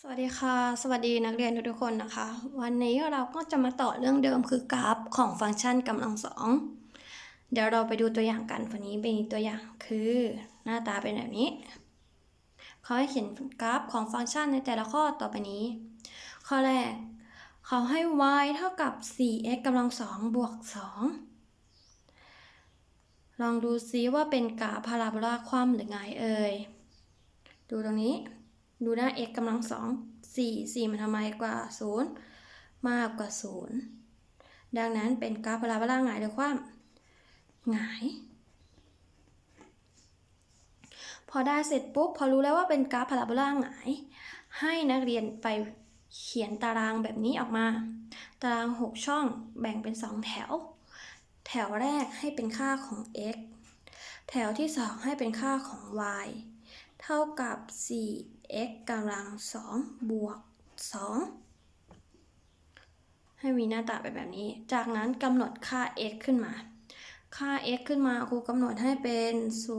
สวัสดีค่ะ สวัสดีนักเรียนทุกๆคนนะคะ วันนี้เราก็จะมาต่อเรื่องเดิมคือกราฟของฟังก์ชันกำลังสองเดี๋ยวเราไปดูตัวอย่างกันวันนี้เป็นตัวอย่างคือหน้าตาเป็นแบบนี้เขาให้เขียนกราฟของฟังก์ชันในแต่ละข้อต่อไปนี้ ข้อแรก เขาให้ y เท่ากับ 4x กำลังสองบวก 2 ลองดูซิว่าเป็นกราฟพาราโบลาคว่ำหรือไงเอ่ยดูตรงนี้ ดูหน้า x กำลังสองสี่สี่มันทำไมกว่าศูนย์มากกว่าศูนย์ดังนั้นเป็นกราฟพาราโบลาหงายหรือคว่ำหงาย พอได้เสร็จปุ๊บพอรู้แล้วว่าเป็นกราฟพาราโบลาหงาย ให้นักเรียนไปเขียนตารางแบบนี้ออกมา ตาราง 6 ช่องแบ่งเป็น 2 แถว แถวแรกให้เป็นค่าของ x แถวที่ 2 ให้เป็นค่าของ y เท่ากับ x กำลัง2บวก2ให้มีหน้าตาเป็นแบบนี้ จากนั้นกำหนดค่า x ขึ้นมา ค่า x ขึ้นมาครูกำหนดให้เป็น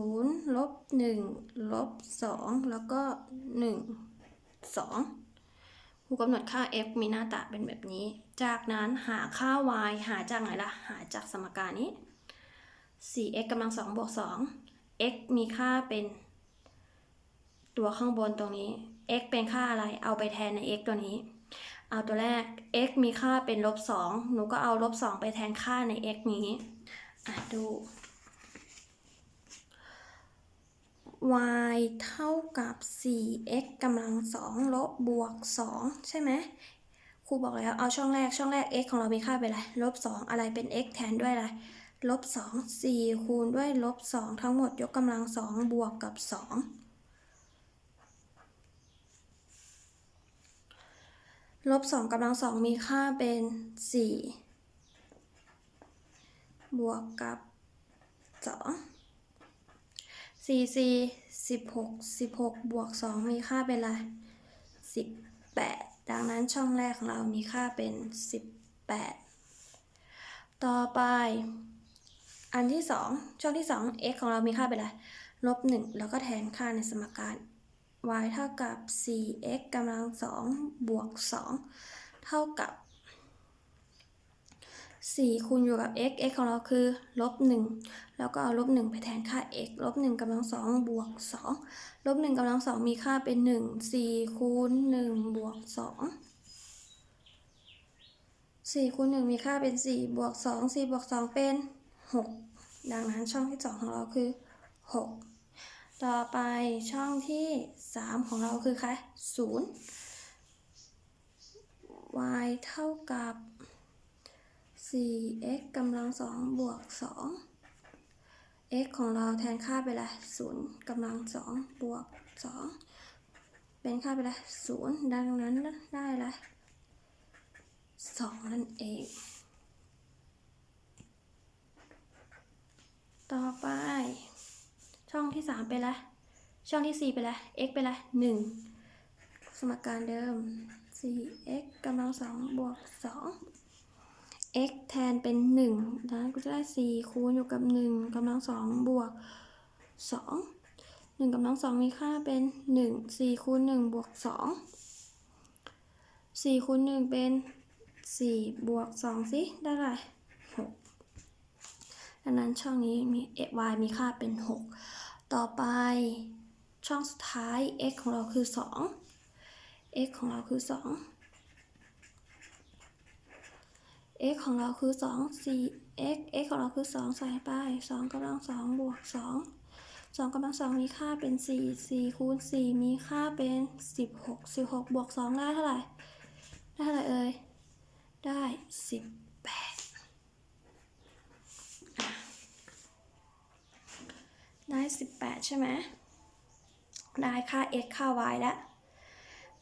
0ลบ1ลบ2แล้วก็ 1 2ครูกำหนดค่า f มีหน้าตาเป็นแบบนี้ จากนั้นหาค่า y หาจากไหนล่ะ หาจากสมการนี้ 4x กำลัง2บวก2 x มีค่าเป็น ตัวข้างบนตรงนี้ x เป็นค่าอะไร เอาไปแทนใน x ตัวนี้ เอาตัวแรก x มีค่าเป็นลบ2หนูก็เอาลบ2ไปแทนค่าใน x นี้อะดู y เท่ากับ 4x กำลัง2ลบบวก 2 ใช่ไหมครูบอกแล้ว เอาช่องแรก ช่องแรก x ของเรามีค่าเป็นอะไร ลบ 2 อะไรเป็น x แทนด้วยอะไร ลบ 2 4 คูณด้วยลบ 2 ทั้งหมดยกกำลัง 2 บวกกับ 2 ลบ2กำลัง2มีค่าเป็น4บวกกับ2 4 4 16 16บวก2มีค่าเป็นอะไร18ดังนั้นช่องแรกของเรามีค่าเป็น18ต่อไป อันที่2ช่องที่2 x ของเรามีค่าเป็นอะไรลบ1แล้วก็แทนค่าในสมการ y เท่ากับ 4x กำลัง2บวก 2 เท่ากับ 4 คูณอยู่กับ x x ของเราคือลบ1แล้วก็เอาลบ1ไปแทนค่า x ลบ1กำลัง2บวก 2 ลบ1กำลัง2มีค่าเป็น 1 4 คูณ1บวก 2 4คูณ1มีค่าเป็น 4 บวก 2 4 บวก 2 เป็น 6 ดังนั้นช่องที่ 2 ของเราคือ 6 ต่อไปช่องที่ 3 ของเราคือใคร0 y เท่ากับ 4x กำลัง 2 บวก 2 x ของเราแทนค่าไปเลย0กำลัง 2 บวก 2 เป็นค่าไปเลย0ดังนั้นได้ละ2นั่นเอง ต่อไป ช่องที่3เป็นอะช่องที่4เป็นอะ x เป็นอะไร1สมการเดิม 4x กำลัง2บวก2 x แทนเป็น1ดังนั้นก็จะได้4คูณอยู่กับ1กำลัง2บวก2 1กำลัง2มีค่าเป็น1 4คูณ1บวก2 4คูณ1เป็น4บวก2สิได้ไร ดังนั้นช่องนี้มี y มีค่าเป็น 6 ต่อไปช่องสุดท้าย x ของเราคือ 2 x ของเราคือ 2 x ของเราคือ 2 4 x x ของเราคือ 2 ใส่ไป 2กำลัง2บวก 2 2กำลัง2มีค่าเป็น 4 4คูณ4มีค่าเป็น 16 16บวก2ได้เท่าไหร่ ได้เท่าไหร่เอ่ย ได้18อะ ได้ 18 ใช่ไหมได้ค่า x ค่า y แล้ว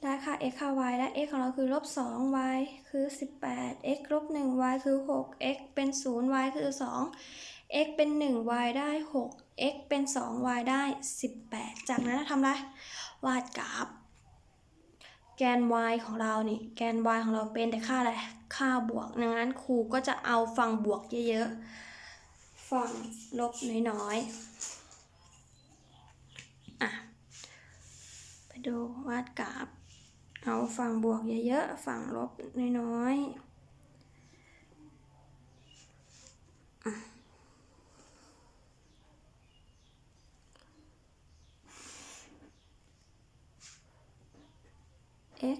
ได้ค่า x ค่า y และ x ของเราคือลบ2 y คือ 18 x ลบ1 y คือ 6 x เป็น 0 y คือ 2 x เป็น 1 y ได้ 6 x เป็น 2 y ได้ 18 จากนั้นทำไร วาดกราฟ แกน y ของเรานี่ แกน y ของเราเป็นแต่ค่าอะไร ค่าบวก ดังนั้นครูก็จะเอาฝั่งบวกเยอะๆ ฝั่งลบน้อยๆ อะ ไป ดูวาดกราฟ เอาฝั่งบวกเยอะๆ ฝั่งลบน้อยๆ x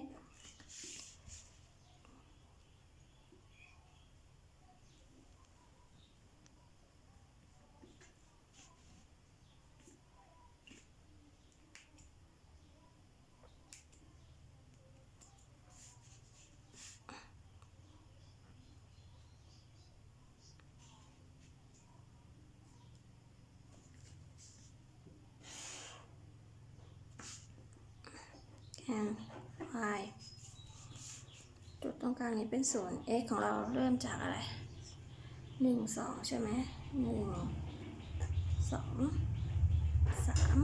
แทน y จุดตรงกลางนี้เป็นศูนย์ x ของเราเริ่มจากอะไรหนึ่งสองใช่ไหมหนึ่งสองสาม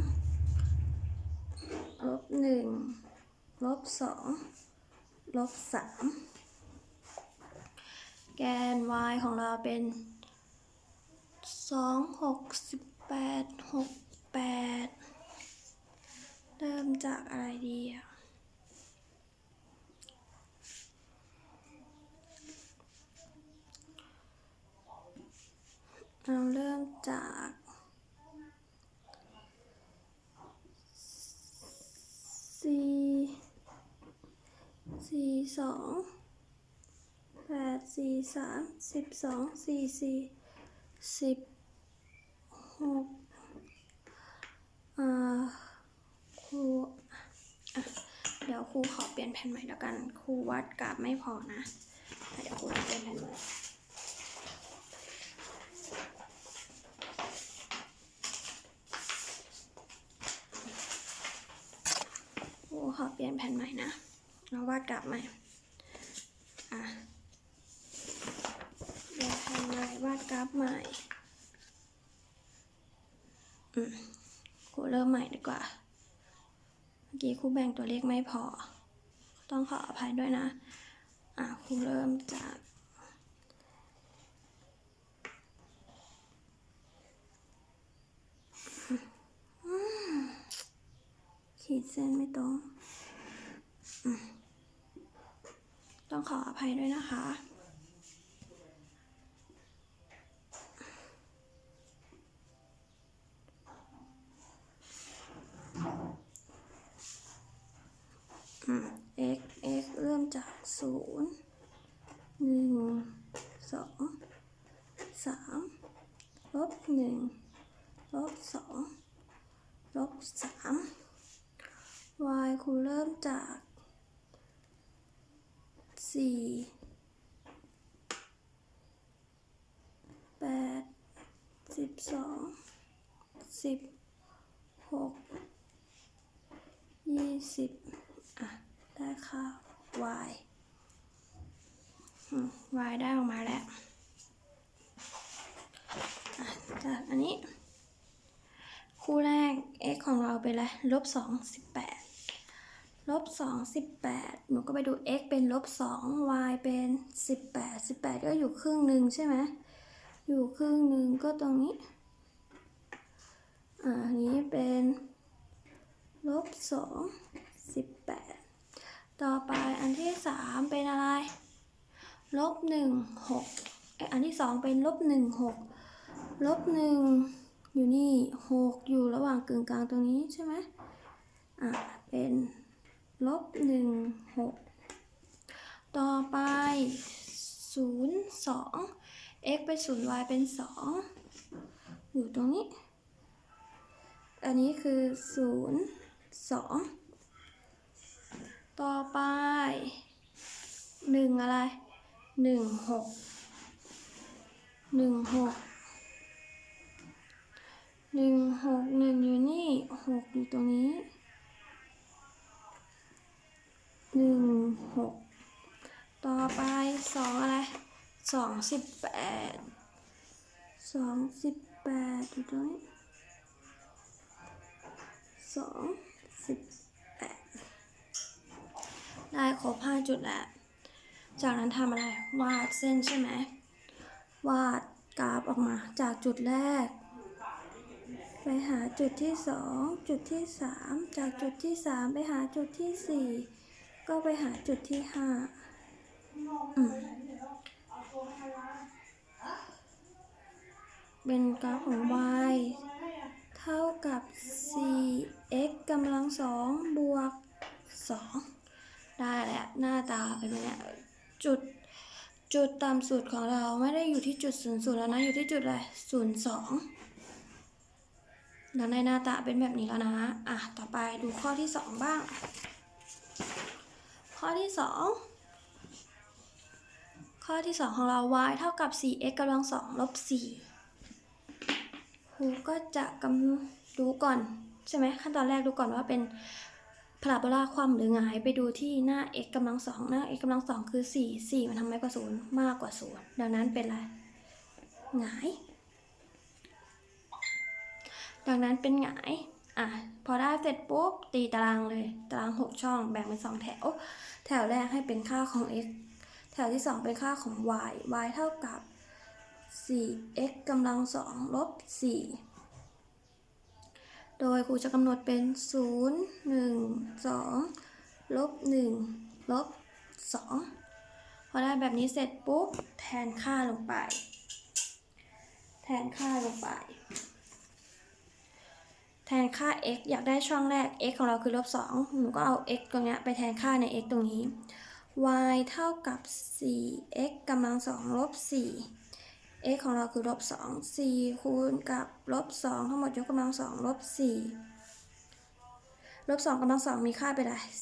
ลบหนึ่งลบสองลบสามแกน y ของเราเป็นสองหกสิบแปดหกแปดเริ่มจากอะไรดีอะ เราเริ่มจากสี่สี่สองแปดสี่สามสิบสองสี่สี่สิบหกอ่าครูเดี๋ยวครูขอเปลี่ยนแผ่นใหม่แล้วกัน ครูวัดกราฟไม่พอนะ เดี๋ยวครูจะเปลี่ยนแผ่นใหม่ ขอเปลี่ยนแผ่นใหม่นะเราวาดกลับใหม่อะเปลี่ยนแผ่นใหม่วาดกราฟใหม่อืมครูเริ่มใหม่ดีกว่า เมื่อกี้ครูแบ่งตัวเลขไม่พอ ต้องขออภัยด้วยนะ อะครูเริ่มจากขีดเส้นไม่ตรง ต้องขออภัยด้วยนะคะ อืม x x เริ่มจากศูนย์หนึ่งสองสามลบหนึ่งลบสองลบสาม y ครูเริ่มจากสี่แปด สองสิบหกยี่สิบอะ ได้ค่า y อืม y ได้ออกมาแล้วจากอันนี้ คู่แรก x ของเราเป็นอะไรลบสองสิบแปดลบสองสิบแปดหนูก็ไปดู x เป็นลบสอง y เป็นสิบแปดสิบแปดก็อยู่ครึ่งหนึ่งใช่ไหม อยู่ครึ่งหนึ่งก็ตรงนี้ อ่าอันนี้เป็นลบสองสิบแปดต่อไปอันที่สามเป็นอะไร ลบหนึ่งหกอันที่สองเป็นลบหนึ่งหกลบหนึ่งอยู่นี่หกอยู่ระหว่างกึ่งกลางตรงนี้ใช่ไหมอะเป็นลบหนึ่งหกต่อไปศูนย์สอง x เป็นศูนย์ y เป็นสองอยู่ตรงนี้ อันนี้คือศูนย์สองต่อไปหนึ่งอะไรหนึ่งหกหนึ่งหกหนึ่งหกหนึ่งอยู่นี่หกอยู่ตรงนี้หนึ่งหกต่อไปสองอะไร สองสิบแปดสองสิบแปดอยู่ตรงนี้สองสิบแปดได้ครบห้าจุดแล้วจากนั้นทำอะไร วาดเส้นใช่ไหม วาดกราฟออกมาจากจุดแรก ไปหาจุดที่สองจุดที่สามจากจุดที่สามไปหาจุดที่สี่ก็ไปหาจุดที่ห้าอืม เป็นกราฟของ y เท่ากับ 4x กำลังสองบวก 2 ได้แล้วหน้าตาเป็นแบบนี้จุดจุดต่ำสุดของเราไม่ได้อยู่ที่จุดศูนย์ศูนย์แล้วนะ อยู่ที่จุดอะไรศูนย์สองดังในหน้าตาเป็นแบบนี้แล้วนะ อะ ต่อไปดูข้อที่สองบ้าง ข้อที่สองข้อที่สองของเรา y เท่ากับ 4x กำลังสองลบ4 รูก็จะกำดูก่อนใช่ไหมขั้นตอนแรกดูก่อนว่าเป็นพาราโบลาความหรือหงายไปดูที่หน้า x กำลังสองหน้า x กำลังสองคือ 4 4 มันทำไมกว่าศูนย์มากกว่าศูนย์ดังนั้นเป็นอะไรหงาย ดังนั้นเป็นหงายอะพอได้เสร็จปุ๊บตีตารางเลย ตาราง 6 ช่องแบ่งเป็น 2 แถว แถวแรกให้เป็นค่าของ x แถวที่ 2 เป็นค่าของ y y เท่ากับ 4x กำลัง2ลบ4โดยครูจะกำหนดเป็น 0 1 2ลบ1ลบ2พอได้แบบนี้เสร็จปุ๊บ แทนค่าลงไป แทนค่าลงไป แทนค่า x อยากได้ช่องแรก x ของเราคือลบ2หนูก็เอา x ตรงเนี้ยไปแทนค่าใน x ตรงนี้ y เท่ากับ 4x กำลัง2ลบ4 x ของเราคือลบ2 4คูณกับลบ2ทั้งหมดยกกำลัง2ลบ4ลบ2กำลัง2มีค่าเป็นอะไร4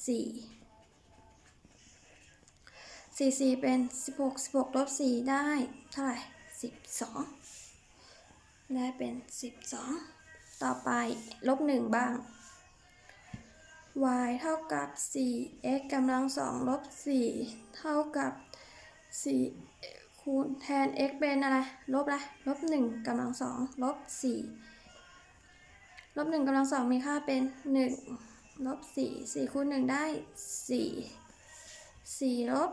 4 4เป็น16 16ลบ4ได้เท่าไหร่12ได้เป็น12ต่อไปลบ1บ้าง y เท่ากับ 4x กำลัง2ลบ4เท่ากับ4 คูณแทน x เป็นอะไร ลบอะไรลบ1กำลัง2ลบ4ลบ1กำลัง2มีค่าเป็น1ลบ4 4คูณ1ได้4 4ลบ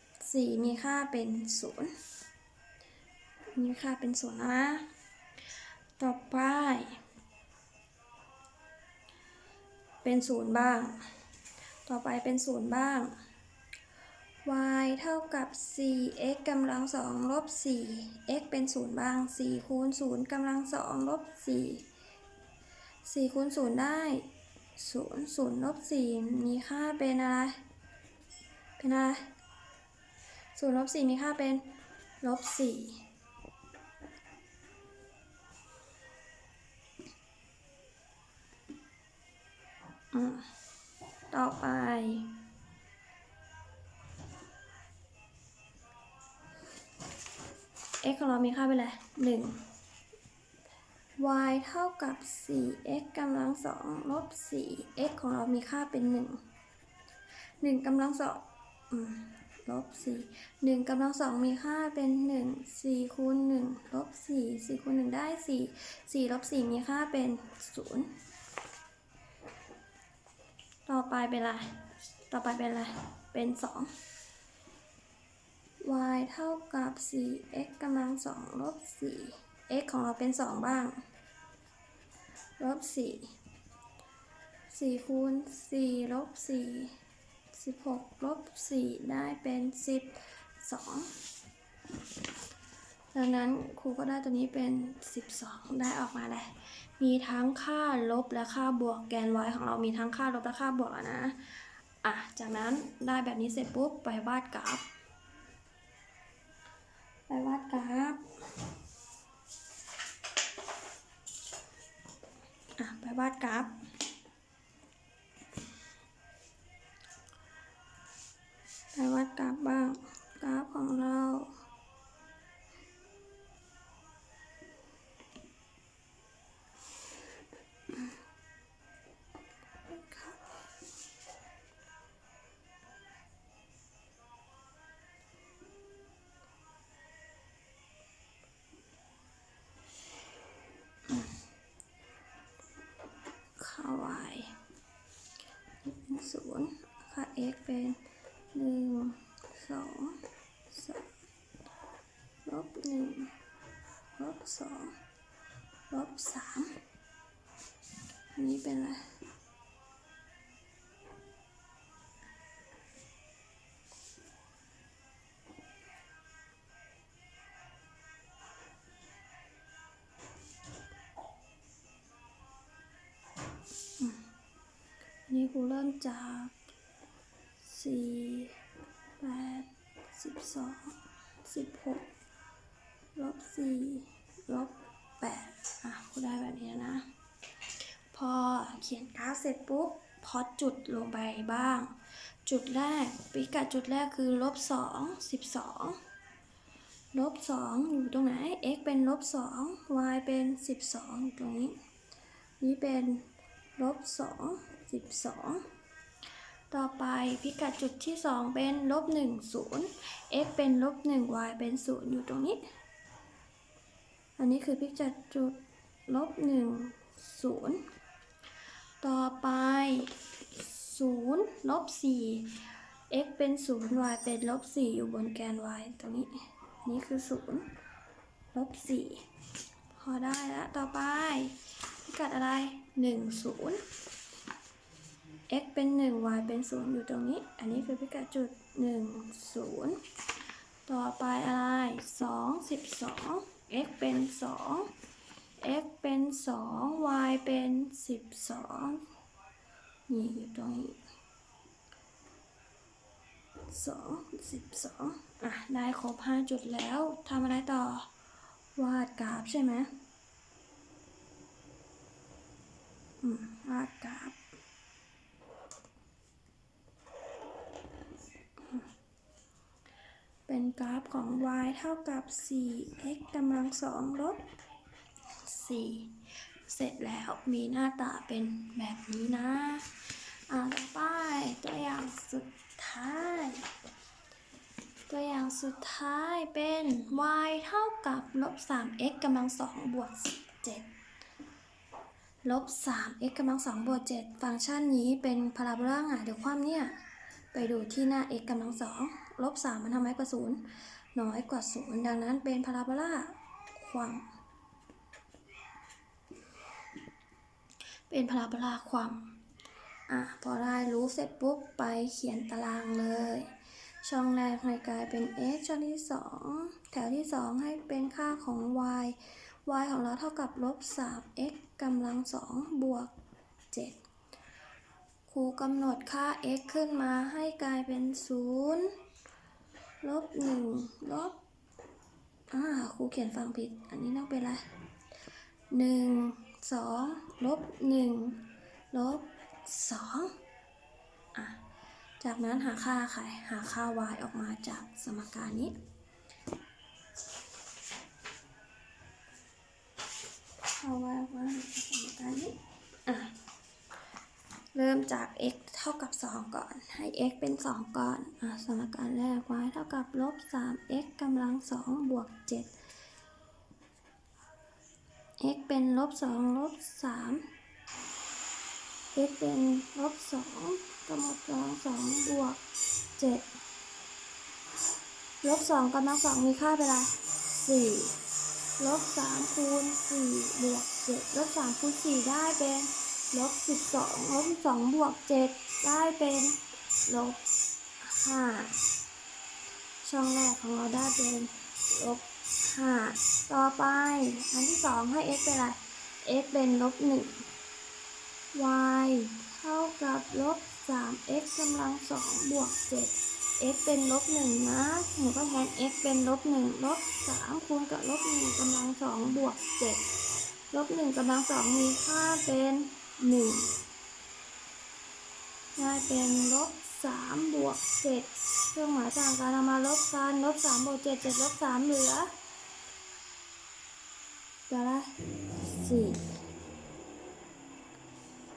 4มีค่าเป็น0มีค่าเป็น0นะ ต่อไป เป็นศูนย์บ้าง ต่อไปเป็นศูนย์บ้าง y เท่ากับ 4x กำลัง2ลบ 4 x เป็นศูนย์บ้าง 4 คูณ0กำลัง2ลบ 4 4 คูณ0ได้ 0 0ลบ 4 มีค่าเป็นอะไร เป็นอะไร0ลบ 4 มีค่าเป็นลบ 4ต่อไป x ของเรามีค่าเป็นอะไรหนึ่ง y เท่ากับ 4x กำลังสองลบ 4x ของเรามีค่าเป็น 1 1กำลังสองลบ4 1กำลังสองมีค่าเป็น 1 4คูณ1ลบ4 4คูณ1ได้ 4 4ลบ4มีค่าเป็น 0 ต่อไปเป็นอะไร ต่อไปเป็นอะไร เป็น 2 y เท่ากับ 4x กำลัง2ลบ 4 x ของเราเป็น 2 บ้าง ลบ 4 4 คูณ 4 ลบ 4 16 ลบ 4 ได้เป็น 12 ดังนั้นครูก็ได้ตัวนี้เป็น 12 ได้ออกมาเลย มีทั้งค่าลบและค่าบวกแกน y ของเรามีทั้งค่าลบและค่าบวกนะ อะ จากนั้นได้แบบนี้เสร็จปุ๊บ ไปวาดกราฟ ไปวาดกราฟอะไปวาดกราฟไปวาดกราฟบ้าง กราฟของเรา ลบสองลบสามอันนี้เป็นอะไรนี่ครูเริ่มจากสี่แปดสิบสองสิบหก เขียนกเสร็จปุ๊บพอจุดลงไปบ้าง จุดแรกพิกัดจุดแรกคือลบสองสิบสองลบสองอยู่ตรงไหน x เป็นลบสอง y เป็นสิบสองอยู่ตรงนี้ นี่เป็นลบสองสิบสองต่อไปพิกัดจุดที่สองเป็นลบหนึ่งศูนย์ x เป็นลบหนึ่ง y เป็นศูนย์อยู่ตรงนี้ อันนี้คือพิกัดจุดลบหนึ่งศูนย์ ต่อไปศูนย์ลบสี่ x เป็นศูนย์ y เป็นลบสี่อยู่บนแกน y ตรงนี้ นี่คือศูนย์ลบสี่พอได้แล้วต่อไปพิกัดอะไรหนึ่งศูนย์ x เป็นหนึ่ง y เป็นศูนย์อยู่ตรงนี้ อันนี้คือพิกัดจุดหนึ่งศูนย์ต่อไปอะไรสองสิบสอง x เป็นสอง x เป็นสอง y เป็นสิบสองนี่อยู่ตรงนี้สองสิบสองอะ ได้ครบห้าจุดแล้วทำอะไรต่อ วาดกราฟใช่ไหมอืม วาดกราฟเป็นกราฟของ y เท่ากับ 4x กำลังสองลบ 4 เสร็จแล้วมีหน้าตาเป็นแบบนี้นะอ่าต่อไปตัวอย่างสุดท้าย ตัวอย่างสุดท้ายเป็น y เท่ากับลบ 3x กำลังสองบวก7ลบ 3x กำลังสองบวก7ฟังก์ชันนี้เป็นพาราโบลาอะเดี๋ยวความเนี่ย ไปดูที่หน้า x กำลังสองลบสามมันทำไมกว่าศูนย์น้อยกว่าศูนย์ดังนั้นเป็นพาราโบลาความ เป็นพาราโบลาความอะพอได้รู้เสร็จปุ๊บไปเขียนตารางเลย ช่องแรกให้กลายเป็น x ช่องที่สองแถวที่สองให้เป็นค่าของ y y ของเราเท่ากับลบ 3x กำลังสองบวก 7 ครูกำหนดค่า x ขึ้นมาให้กลายเป็น 0 ลบ 1 ลบ อ่า ครูเขียนฟังผิด อันนี้ต้องเป็นอะไร 1 2ลบ1ลบ2อะจากนั้นหาค่าใครหาค่า y ออกมาจากสมการนี้ค่า y ออกมาจากสมการนี้อะเริ่มจาก x เท่ากับ 2 ก่อน ให้ x เป็น 2 ก่อน อะ สมการแรก y เท่ากับลบ 3x กำลัง 2 บวก 7 x เป็นลบ2ลบ3 x เป็นลบ2กำลังสองบวก7ลบ2กำลัง2มีค่าเป็นอะไร4ลบ3คูณ4บวก7ลบ3คูณ4ได้เป็นลบสิบสองลบสิบสองบวกเจ็ดได้เป็นลบห้าช่องแรกของเราได้เป็นลบ ห้าต่อไป อันที่สองให้ x เป็นอะไร x เป็นลบหนึ่ง y เท่ากับลบสาม x กำลังสองบวกเจ็ด x เป็นลบหนึ่งนะ หนูก็แทน x เป็นลบหนึ่งลบสามคูณกับลบหนึ่งกำลังสองบวกเจ็ดลบหนึ่งกำลังสองมีค่าเป็นหนึ่งได้เป็นลบ สามบวกเจ็ดเครื่องหมายต่างกันเอามาลบกันลบสามบวกเจ็ดเจ็ดลบสามเหลือเหลืออะไรสี่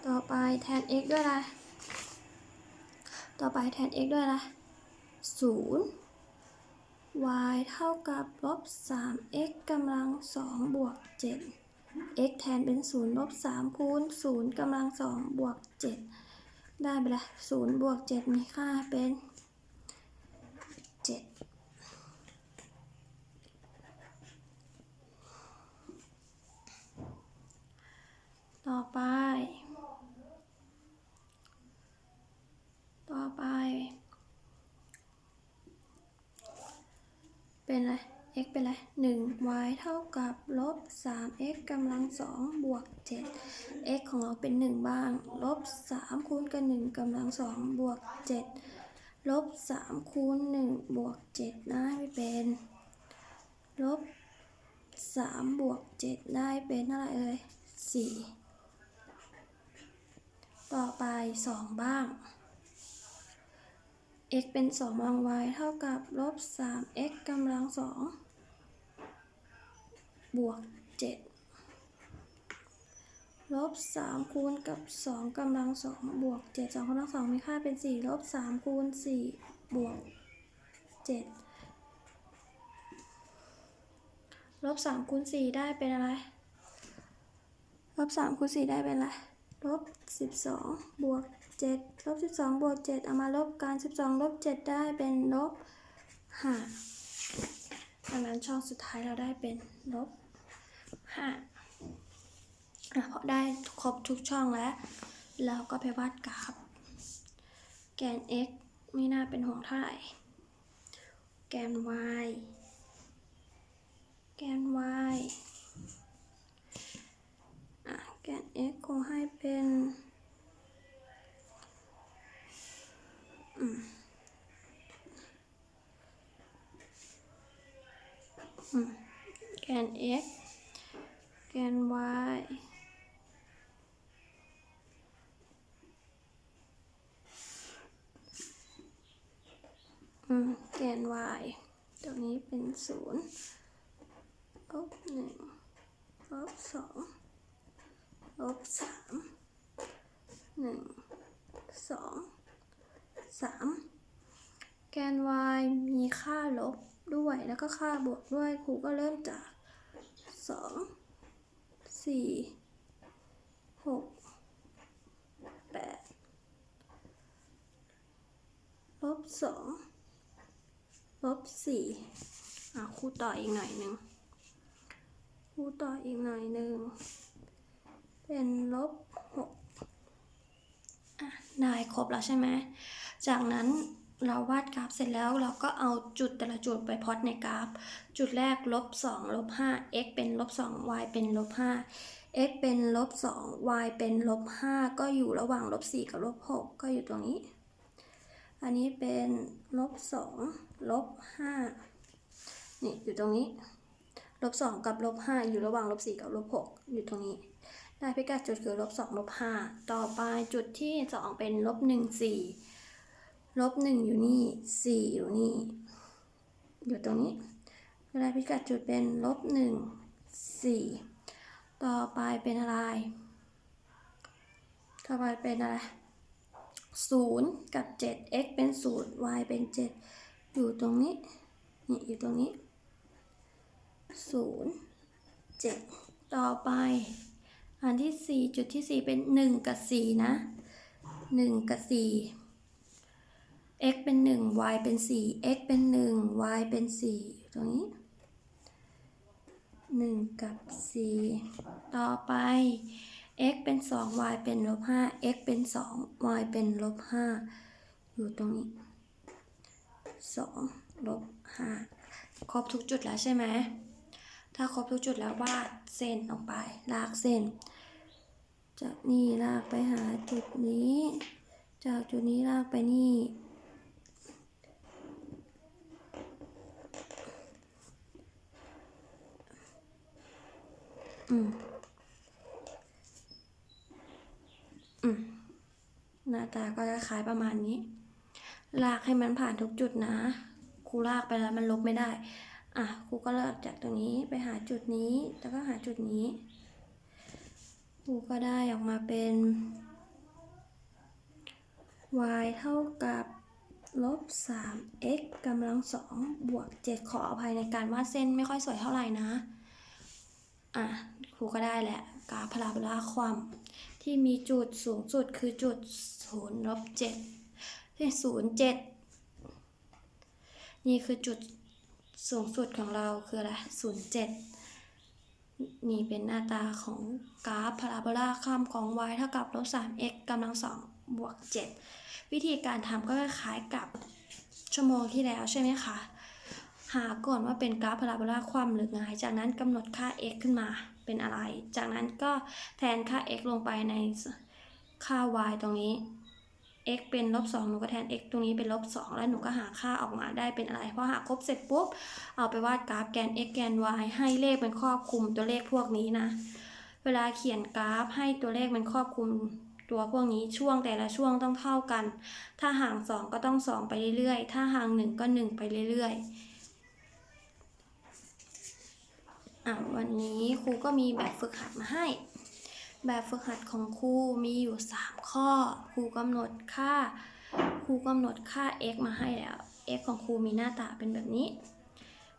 ต่อไปแทน x ด้วยอะไรต่อไปแทน x ด้วยอะไรศูนย์ y เท่ากับลบ 3x กำลัง2บวก7 x แทนเป็น0ลบ3คูณ0กำลัง2บวก7 ได้ไปละ0บวก7มีค่าเป็น7ต่อไป ต่อไป เป็นอะไร x เป็นไรหนึ่ง y เท่ากับ ลบสาม x กำลังสองบวกเจ็ด x ของเราเป็นหนึ่งบ้าง ลบสามคูณกับหนึ่งกำลังสองบวกเจ็ดลบสามคูณหนึ่งบวกเจ็ดได้เป็น ลบสามบวกเจ็ดได้เป็นเท่าไหร่เอ่ยสี่ต่อไปสองบ้าง x เป็นสองบาง y เท่ากับ ลบสาม x กำลังสองบวก เจ็ดลบสามคูณกับสองกำลังสองบวกเจ็ดสองกำลังสองมีค่าเป็นสี่ลบสามคูณสี่บวกเจ็ดลบสามคูณสี่ได้เป็นอะไร ลบสามคูณสี่ได้เป็นอะไร ลบสิบสองบวกเจ็ดลบสิบสองบวกเจ็ดเอามาลบกันสิบสองลบเจ็ดได้เป็นลบห้าดังนั้นช่องสุดท้ายเราได้เป็นลบ ห้าอะพอได้ครบทุกช่องแล้วเราก็ไปวาดกราฟ แกน x ไม่น่าเป็นห่วงเท่าไหร่ แกน y แกน y อะแกน x คงให้เป็นอืมอืมแกน x แกน y อืมแกน y ตรงนี้เป็นศูนย์ลบหนึ่งลบสองลบสามหนึ่งสองสามแกน y มีค่าลบด้วยแล้วก็ค่าบวกด้วยครูก็เริ่มจากสอง สี่หกแปดลบสองลบสี่อะคูต่ออีกหน่อยหนึ่งคูต่ออีกหน่อยหนึ่งเป็นลบหกอะได้ครบแล้วใช่ไหมจากนั้น เราวาดกราฟเสร็จแล้วเราก็เอาจุดแต่ละจุดไปพอตในกราฟ จุดแรกลบ2ลบ5 x เป็นลบ2 y เป็นลบ5 x เป็นลบ2 y เป็นลบ5ก็อยู่ระหว่างลบ4กับลบ6ก็อยู่ตรงนี้ อันนี้เป็นลบ2ลบ5นี่อยู่ตรงนี้ลบ2กับลบ5อยู่ระหว่างลบ4กับลบ6อยู่ตรงนี้ ได้พิกัดจุดคือลบ2ลบ5ต่อไปจุดที่ 2 เป็นลบ1 4 ลบหนึ่งอยู่นี่สี่อยู่นี่ อยู่ตรงนี้ เวลาพิกัดจุดเป็นลบหนึ่งสี่ต่อไปเป็นอะไร ต่อไปเป็นอะไรศูนย์กับเจ็ด x เป็นศูนย์ y เป็นเจ็ด อยู่ตรงนี้ นี่อยู่ตรงนี้ศูนย์เจ็ดต่อไป อันที่สี่จุดที่สี่เป็นหนึ่งกับสี่นะหนึ่งกับสี่ x เป็น 1 y เป็น 4 x เป็น 1 y เป็น 4 ตรงนี้ 1 กับ 4 ต่อไป x เป็น 2 y เป็นลบ5 x เป็น 2 y เป็นลบ5อยู่ตรงนี้ 2 ลบ 5 ครบทุกจุดแล้วใช่ไหม ถ้าครบทุกจุดแล้ววาดเส้นออกไป ลากเส้น จากนี่ลากไปหาจุดนี้ จากจุดนี้ลากไปนี่ อืม อืม หน้าตาก็จะคล้ายประมาณนี้ ลากให้มันผ่านทุกจุดนะครูลากไปแล้วมันลบไม่ได้ อะครูก็เลากจากตรงนี้ไปหาจุดนี้ แล้วก็หาจุดนี้ครูก็ได้ออกมาเป็น y เท่ากับลบ 3x กำลังสองบวก 7 ขออภัยในการวาดเส้นไม่ค่อยสวยเท่าไหร่นะ อะครูก็ได้แหละกราฟพาราโบลาความ ที่มีจุดสูงสุดคือจุด0ลบ7ที่0 7นี่คือจุดสูงสุดของเราคืออะไร0 7นี่เป็นหน้าตาของกราฟพาราโบลาข้ามของ y เท่ากับลบ 3x กำลังสองบวก 7 วิธีการทำก็คล้ายกับชั่วโมงที่แล้วใช่ไหมคะ หาก่อนว่าเป็นกราฟพาราโบลาความหรือหงายจากนั้นกำหนดค่า x ขึ้นมาเป็นอะไร จากนั้นก็แทนค่า x ลงไปในค่า y ตรงนี้ x เป็นลบ2หนูก็แทน x ตรงนี้เป็นลบ2แล้วหนูก็หาค่าออกมาได้เป็นอะไรพอหาครบเสร็จปุ๊บ เอาไปวาดกราฟแกน x แกน y ให้เลขมันครอบคลุมตัวเลขพวกนี้นะ เวลาเขียนกราฟให้ตัวเลขมันครอบคลุมตัวพวกนี้ช่วงแต่ละช่วงต้องเท่ากัน ถ้าห่าง 2 ก็ต้อง 2 ไปเรื่อยๆ ถ้าห่าง 1 ก็ 1 ไปเรื่อยๆ อะวันนี้ครูก็มีแบบฝึกหัดมาให้ แบบฝึกหัดของครูมีอยู่ 3 ข้อ ครูกำหนดค่า ครูกำหนดค่า x มาให้แล้ว x ของครูมีหน้าตาเป็นแบบนี้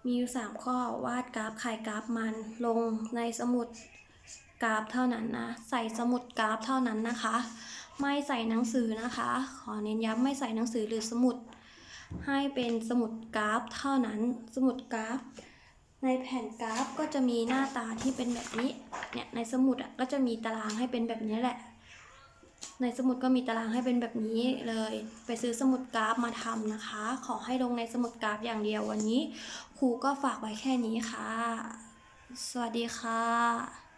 มีอยู่ 3 ข้อวาดกราฟใครกราฟมันลงในสมุดกราฟเท่านั้นนะ ใส่สมุดกราฟเท่านั้นนะคะ ไม่ใส่หนังสือนะคะ ขอเน้นย้ำไม่ใส่หนังสือหรือสมุด ให้เป็นสมุดกราฟเท่านั้น สมุดกราฟ ในแผ่นกราฟก็จะมีหน้าตาที่เป็นแบบนี้ เนี่ยในสมุดอะก็จะมีตารางให้เป็นแบบนี้แหละ ในสมุดก็มีตารางให้เป็นแบบนี้เลย ไปซื้อสมุดกราฟมาทำนะคะ ขอให้ลงในสมุดกราฟอย่างเดียววันนี้ ครูก็ฝากไว้แค่นี้ค่ะ สวัสดีค่ะ